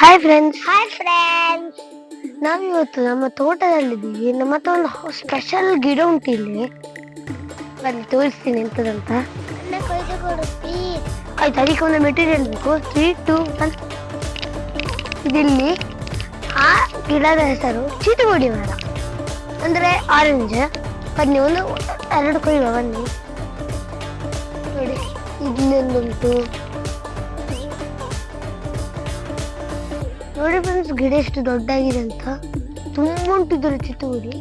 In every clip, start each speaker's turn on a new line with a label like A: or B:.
A: Hi friends
B: hi friends
A: ನಾವಿವತ್ತು ನಮ್ಮ ತೋಟದಲ್ಲಿದ್ದೀವಿ. ನಮ್ಮ ಹತ್ರ ಒಂದು ಸ್ಪೆಷಲ್ ಗಿಡ ಉಂಟು ಇಲ್ಲಿ. ಬನ್ನಿ ತೋರಿಸ್ತೀನಿ ಎಂತದಂತ. ಆಯ್ತು ಅದಕ್ಕೆ ಒಂದು ಮೆಟೀರಿಯಲ್ ಬೇಕು. ತ್ರೀ ಟು ಒನ್ ಇದಿಲ್ಲಿ ಆ ಗಿಡದ ಹೆಸರು ಚೀಟುಗೋಡಿ ಮರ. ಅಂದರೆ ಆರೆಂಜ್ ಬನ್ನಿ ಒಂದು ಎರಡು ಕೊಯ್ಯುವ ಬನ್ನಿ. ನೋಡಿ ಇಲ್ಲೊಂದುಂಟು ನೋಡಿ ಫ್ರೆಂಡ್ಸ್, ಗಿಡ ಎಷ್ಟು ದೊಡ್ಡಾಗಿದೆ ಅಂತ. ತುಂಬ ಉಂಟು ಇದರ ಚಿತ್ತುಗುಡಿ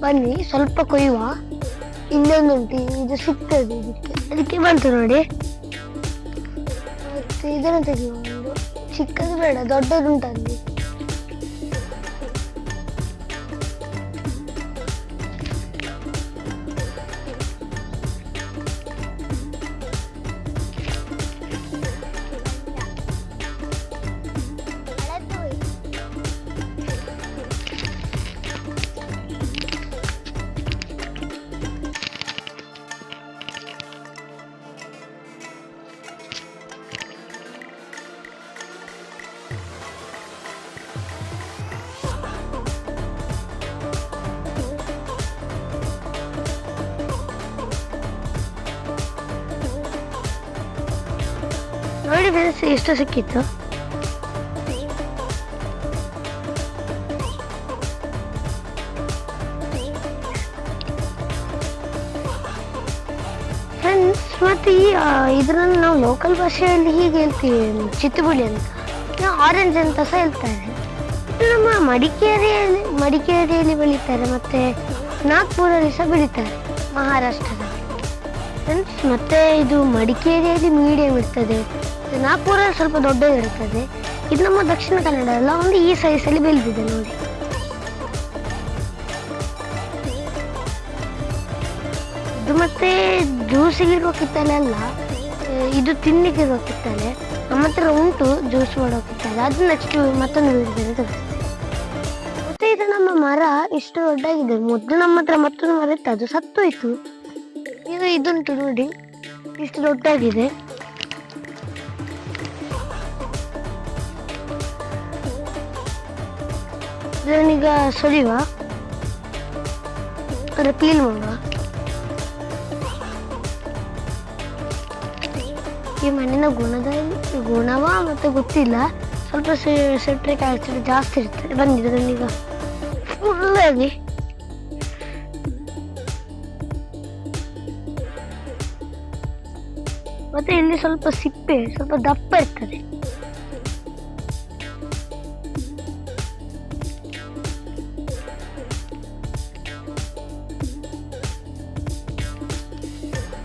A: ಬನ್ನಿ, ಸ್ವಲ್ಪ ಕೊಯ್ಯುವ. ಇನ್ನೊಂದುಂಟು ಇದು ಸಿಗ್ತದೆ ಇದಕ್ಕೆ. ಅದಕ್ಕೆ ಬಂತು ನೋಡಿ. ಮತ್ತೆ ಇದನ್ನು ತೆಗೆಯುವ ಚಿಕ್ಕದು ಬೇಡ ದೊಡ್ಡದುಂಟು ನೋಡಿ ಫ್ರೆಂಡ್ಸ್ ಎಷ್ಟು ಸಿಕ್ಕಿತ್ತು? ಮತ್ತೆ ಈ ಇದನ್ನ ನಾವು ಲೋಕಲ್ ಭಾಷೆಯಲ್ಲಿ ಹೀಗೆ ಹೇಳ್ತೀವಿ ಚಿತ್ತುಬುಳಿ ಅಂತ. ಆರೆಂಜ್ ಅಂತ ಸಹ ಹೇಳ್ತಾರೆ. ನಮ್ಮ ಮಡಿಕೇರಿಯಲ್ಲಿ ಮಡಿಕೇರಿಯಲ್ಲಿ ಬೆಳೀತಾರೆ, ಮತ್ತೆ ನಾಗ್ಪುರಲ್ಲಿ ಸಹ ಬೆಳೀತಾರೆ, ಮಹಾರಾಷ್ಟ್ರದಲ್ಲಿ. ಫ್ರೆಂಡ್ಸ್ ಮತ್ತೆ ಇದು ಮಡಿಕೇರಿಯಲ್ಲಿ ಮೀಡಿಯಂ ಇರ್ತದೆ. ಇದು ನಾಗ್ಪುರಲ್ಲಿ ಸ್ವಲ್ಪ ದೊಡ್ಡದಿರುತ್ತದೆ ಇದು ನಮ್ಮ ದಕ್ಷಿಣ ಕನ್ನಡ ಎಲ್ಲ ಒಂದು ಈ ಸೈಜಲ್ಲಿ ಬೆಳೆದಿದೆ ನೋಡಿ. ಇದು ಮತ್ತೆ ಜ್ಯೂಸಿಗೆ ಇರುವ ಕಿತ್ತಲೆ ಅಲ್ಲ ಇದು ತಿನ್ಲಿಕ್ಕೆ ಇರುವ ಕಿತ್ತಲೆ ನಮ್ಮ ಹತ್ರ ಉಂಟು ಜ್ಯೂಸ್ ಮಾಡೋ ಕಿತ್ತಲೆ ಅದು ನೆಕ್ಸ್ಟ್ ಮತ್ತೊಂದು ಮತ್ತೆ ಇದು ನಮ್ಮ ಮರ, ಇಷ್ಟು ದೊಡ್ಡಾಗಿದೆ ಮೊದಲು ನಮ್ಮ ಹತ್ರ ಮತ್ತೊಂದು ಮರ ಇತ್ತು, ಅದು ಸತ್ತೋಯ್ತು. ಈಗ ಇದುಂಟು ನೋಡಿ, ಇಷ್ಟು ದೊಡ್ಡಾಗಿದೆ ಇದನ್ನೀಗ ಸುಳಿವ ಅಂದ್ರೆ ಕ್ಲೀನ್ ಮಾಡುವ? ಈ ಮಣ್ಣಿನ ಗುಣದ ಗುಣವ ಮತ್ತೆ ಗೊತ್ತಿಲ್ಲ. ಸ್ವಲ್ಪ ಸೆಟ್ರಿಕ್ ಆಸಿಡ್ ಜಾಸ್ತಿ ಇರ್ತದೆ ಬಂದಿದೆ ಫುಲ್ ಆಗಿ ಮತ್ತೆ ಇಲ್ಲಿ ಸ್ವಲ್ಪ ಸಿಪ್ಪೆ, ಸ್ವಲ್ಪ ದಪ್ಪ ಇರ್ತದೆ.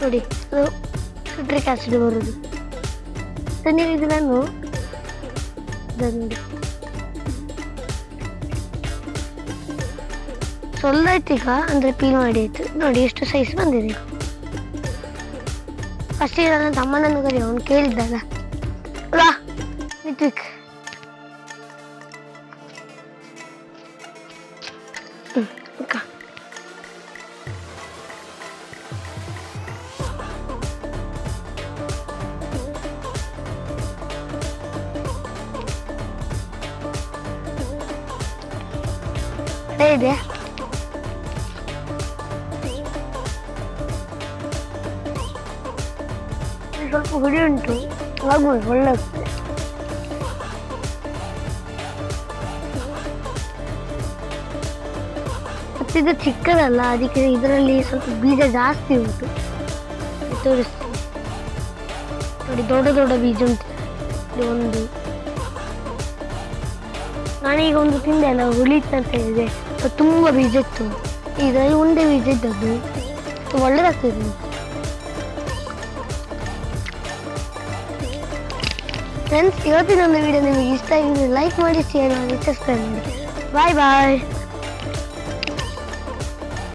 A: ನೋಡಿ ಅದು ಸಿಟ್ರಿಕ್ ಆಸಿಡ್ ಬರೋದು. ನೀವು ಇದು ನಾನು ಸೊಲ್ದಾಯ್ತು ಈಗ, ಅಂದ್ರೆ ಪೀಲ್ ಮಾಡಿ ಆಯ್ತು ನೋಡಿ, ಎಷ್ಟು ಸೈಜ್ ಬಂದಿದೆ ಫಸ್ಟ್ ನನ್ನ ತಮ್ಮನನ್ನು ಕರಿ ಅವನು ಕೇಳಿದ್ದಲ್ಲ ವಾ ನಿತ್ವಿಕ್ ಹ್ಞೂ ಅಕ್ಕ. ಅದೇ ಇದೆ. ಸ್ವಲ್ಪ ಹುಡಿ ಉಂಟು. ಆಗ್ಬೋದು ಒಳ್ಳೆ ಇದು ಚಿಕ್ಕದಲ್ಲ, ಅದಕ್ಕೆ ಇದರಲ್ಲಿ ಸ್ವಲ್ಪ ಬೀಜ ಜಾಸ್ತಿ ಉಂಟು. ಇದು ತೋರಿಸ್ತೀನಿ. ದೊಡ್ಡ ದೊಡ್ಡ ಬೀಜ ಉಂಟು. ಒಂದು. ನಾನೀಗ ಒಂದು ತಿಂದೆ ಅಲ್ಲ ಹುಳಿ ಹೇಳಿದೆ ಅದು ತುಂಬ ಬೀಜ ಇತ್ತು. ಇದರಲ್ಲಿ ಉಂಡೆ ಬೀಜ ಇದ್ದದ್ದು ಒಳ್ಳೇದಾಗ್ತದೆ. ಫ್ರೆಂಡ್ಸ್ ಇವತ್ತಿನ ಒಂದು ವಿಡಿಯೋ ನಿಮಗೆ ಇಷ್ಟ ಆಗಿದ್ರೆ ಲೈಕ್ ಮಾಡಿ ಶೇರ್ ಮಾಡಿ ಸಬ್ಸ್ಕ್ರೈಬ್ ಮಾಡಿ. ಬಾಯ್ ಬಾಯ್